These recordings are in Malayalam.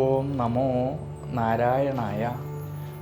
ഓം നമോ നാരായണായ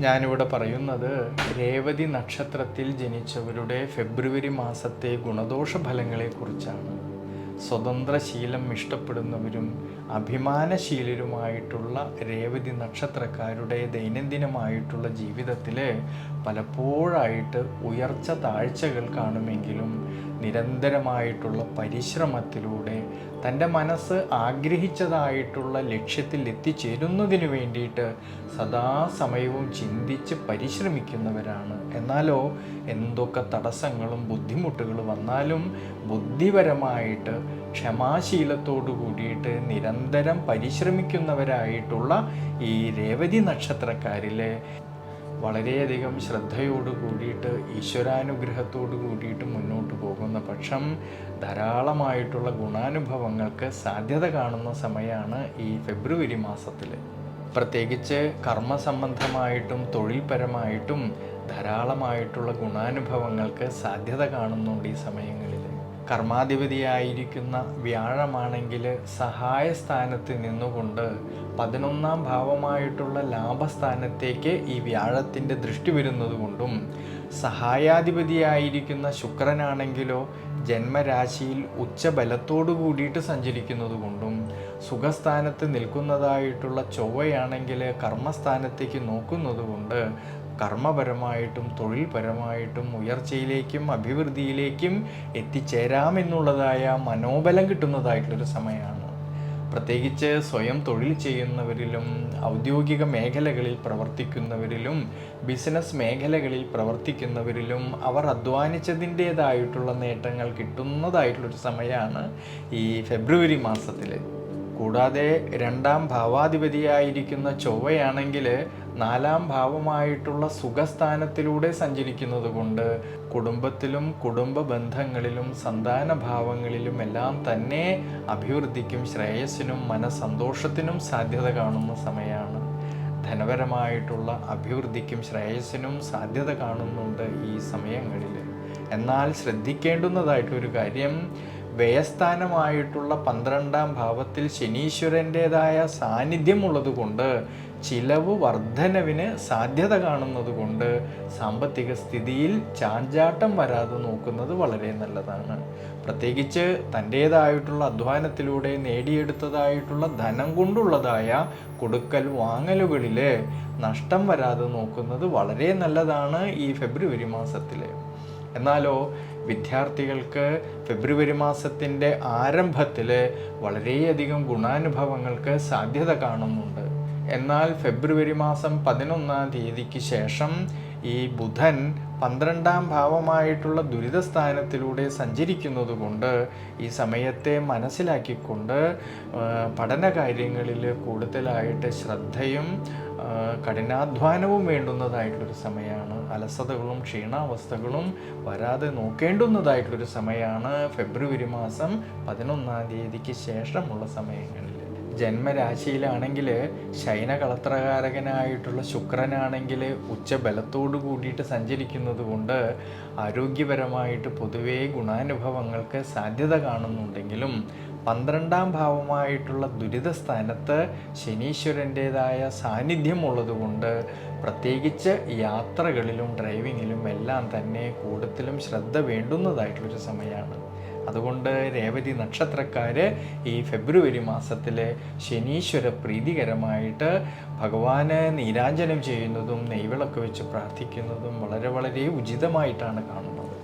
ഞാനിവിടെ പറയുന്നത് രേവതി നക്ഷത്രത്തിൽ ജനിച്ചവരുടെ ഫെബ്രുവരി മാസത്തെ ഗുണദോഷ ഫലങ്ങളെക്കുറിച്ചാണ് സ്വതന്ത്രശീലം ഇഷ്ടപ്പെടുന്നവരും അഭിമാനശീലരുമായിട്ടുള്ള രേവതി നക്ഷത്രക്കാരുടെ ദൈനംദിനമായിട്ടുള്ള ജീവിതത്തിൽ പലപ്പോഴായിട്ട് ഉയർച്ച താഴ്ചകൾ കാണുമെങ്കിലും നിരന്തരമായിട്ടുള്ള പരിശ്രമത്തിലൂടെ തന്റെ മനസ്സ് ആഗ്രഹിച്ചതായിട്ടുള്ള ലക്ഷ്യത്തിൽ എത്തിച്ചേരുന്നതിന് വേണ്ടിയിട്ട് സദാസമയവും ചിന്തിച്ച് പരിശ്രമിക്കുന്നവരാണ്. എന്നാലോ എന്തൊക്കെ തടസ്സങ്ങളും ബുദ്ധിമുട്ടുകളും വന്നാലും ബുദ്ധിപരമായിട്ട് ക്ഷമാശീലത്തോടു കൂടിയിട്ട് നിരന്തരം പരിശ്രമിക്കുന്നവരായിട്ടുള്ള ഈ രേവതി നക്ഷത്രക്കാരിലെ വളരെയധികം ശ്രദ്ധയോട് കൂടിയിട്ട് ഈശ്വരാനുഗ്രഹത്തോട് കൂടിയിട്ട് മുന്നോട്ട് പോകുന്ന പക്ഷം ധാരാളമായിട്ടുള്ള ഗുണാനുഭവങ്ങൾക്ക് സാധ്യത കാണുന്ന സമയമാണ് ഈ ഫെബ്രുവരി മാസത്തിൽ പ്രത്യേകിച്ച് കർമ്മസംബന്ധമായിട്ടും തൊഴിൽപരമായിട്ടും ധാരാളമായിട്ടുള്ള ഗുണാനുഭവങ്ങൾക്ക് സാധ്യത കാണുന്നുണ്ട് ഈ സമയങ്ങളിൽ കർമാധിപതിയായിരിക്കുന്ന വ്യാഴമാണെങ്കിൽ സഹായ സ്ഥാനത്ത് നിന്നുകൊണ്ട് പതിനൊന്നാം ഭാവമായിട്ടുള്ള ലാഭസ്ഥാനത്തേക്ക് ഈ വ്യാഴത്തിന്റെ ദൃഷ്ടി വരുന്നത് കൊണ്ടും സഹായാധിപതിയായിരിക്കുന്ന ശുക്രനാണെങ്കിലോ ജന്മരാശിയിൽ ഉച്ചബലത്തോടു കൂടിയിട്ട് സഞ്ചരിക്കുന്നത് കൊണ്ടും സുഖസ്ഥാനത്ത് നിൽക്കുന്നതായിട്ടുള്ള ചൊവ്വയാണെങ്കിൽ കർമ്മസ്ഥാനത്തേക്ക് നോക്കുന്നത് കൊണ്ട് കർമ്മപരമായിട്ടും തൊഴിൽപരമായിട്ടും ഉയർച്ചയിലേക്കും അഭിവൃദ്ധിയിലേക്കും എത്തിച്ചേരാമെന്നുള്ളതായ മനോബലം കിട്ടുന്നതായിട്ടുള്ളൊരു സമയമാണ്. പ്രത്യേകിച്ച് സ്വയം തൊഴിൽ ചെയ്യുന്നവരിലും ഔദ്യോഗിക മേഖലകളിൽ പ്രവർത്തിക്കുന്നവരിലും ബിസിനസ് മേഖലകളിൽ പ്രവർത്തിക്കുന്നവരിലും അവർ അധ്വാനിച്ചതിന്റേതായിട്ടുള്ള നേട്ടങ്ങൾ കിട്ടുന്നതായിട്ടുള്ളൊരു സമയമാണ് ഈ ഫെബ്രുവരി മാസത്തിൽ കൂടാതെ രണ്ടാം ഭാവാധിപതിയായിരിക്കുന്ന ചൊവ്വയാണെങ്കിൽ നാലാം ഭാവമായിട്ടുള്ള സുഖസ്ഥാനത്തിലൂടെ സഞ്ചരിക്കുന്നത് കൊണ്ട് കുടുംബത്തിലും കുടുംബ ബന്ധങ്ങളിലും സന്താന ഭാവങ്ങളിലും എല്ലാം തന്നെ അഭിവൃദ്ധിക്കും ശ്രേയസ്സിനും മനസന്തോഷത്തിനും സാധ്യത കാണുന്ന സമയമാണ് ധനപരമായിട്ടുള്ള അഭിവൃദ്ധിക്കും ശ്രേയസ്സിനും സാധ്യത കാണുന്നുണ്ട് ഈ സമയങ്ങളിൽ. എന്നാൽ ശ്രദ്ധിക്കേണ്ടുന്നതായിട്ടൊരു കാര്യം വ്യയസ്ഥാനമായിട്ടുള്ള പന്ത്രണ്ടാം ഭാവത്തിൽ സാന്നിധ്യം ഉള്ളതുകൊണ്ട് ചിലവ് വർധനവിന് സാധ്യത കാണുന്നത് കൊണ്ട് സാമ്പത്തിക സ്ഥിതിയിൽ ചാഞ്ചാട്ടം വരാതെ നോക്കുന്നത് വളരെ നല്ലതാണ്. പ്രത്യേകിച്ച് തന്റേതായിട്ടുള്ള അധ്വാനത്തിലൂടെ നേടിയെടുത്തതായിട്ടുള്ള ധനം കൊണ്ടുള്ളതായ കൊടുക്കൽ വാങ്ങലുകളിൽ നഷ്ടം വരാതെ നോക്കുന്നത് വളരെ നല്ലതാണ് ഈ ഫെബ്രുവരി മാസത്തിൽ എന്നാലോ വിദ്യാർത്ഥികൾക്ക് ഫെബ്രുവരി മാസത്തിന്റെ ആരംഭത്തിൽ വളരെയധികം ഗുണാനുഭവങ്ങൾക്ക് സാധ്യത കാണുന്നുണ്ട്. എന്നാൽ ഫെബ്രുവരി മാസം പതിനൊന്നാം തീയതിക്ക് ശേഷം ഈ ബുധൻ പന്ത്രണ്ടാം ഭാവമായിട്ടുള്ള ദുരിതസ്ഥാനത്തിലൂടെ സഞ്ചരിക്കുന്നതുകൊണ്ട് ഈ സമയത്തെ മനസ്സിലാക്കിക്കൊണ്ട് പഠന കാര്യങ്ങളിൽ കൂടുതലായിട്ട് ശ്രദ്ധയും കഠിനാധ്വാനവും വേണ്ടുന്നതായിട്ടുള്ളൊരു സമയമാണ്. അലസതകളും ക്ഷീണാവസ്ഥകളും വരാതെ നോക്കേണ്ടുന്നതായിട്ടുള്ളൊരു സമയമാണ് ഫെബ്രുവരി മാസം പതിനൊന്നാം തീയതിക്ക് ശേഷമുള്ള സമയങ്ങളിൽ. ജന്മരാശിയിലാണെങ്കിൽ ശയനകളത്രകാരകനായിട്ടുള്ള ശുക്രനാണെങ്കിൽ ഉച്ചബലത്തോടു കൂടിയിട്ട് സഞ്ചരിക്കുന്നത് കൊണ്ട് ആരോഗ്യപരമായിട്ട് പൊതുവേ ഗുണാനുഭവങ്ങൾക്ക് സാധ്യത കാണുന്നുണ്ടെങ്കിലും പന്ത്രണ്ടാം ഭാവമായിട്ടുള്ള ദുരിതസ്ഥാനത്ത് ശനീശ്വരന്റെതായ സാന്നിധ്യം ഉള്ളതുകൊണ്ട് പ്രത്യേകിച്ച് യാത്രകളിലും ഡ്രൈവിങ്ങിലും എല്ലാം തന്നെ കൂടുതലും ശ്രദ്ധ വേണ്ടുന്നതായിട്ടുള്ളൊരു സമയമാണ്. അതുകൊണ്ട് രേവതി നക്ഷത്രക്കാർ ഈ ഫെബ്രുവരി മാസത്തിൽ ശനീശ്വര പ്രീതികരമായിട്ട് ഭഗവാന് നീരാഞ്ജനം ചെയ്യുന്നതും നെയ്വിളക്ക് വെച്ച് പ്രാർത്ഥിക്കുന്നതും വളരെ വളരെ ഉചിതമായിട്ടാണ് കാണുന്നത്.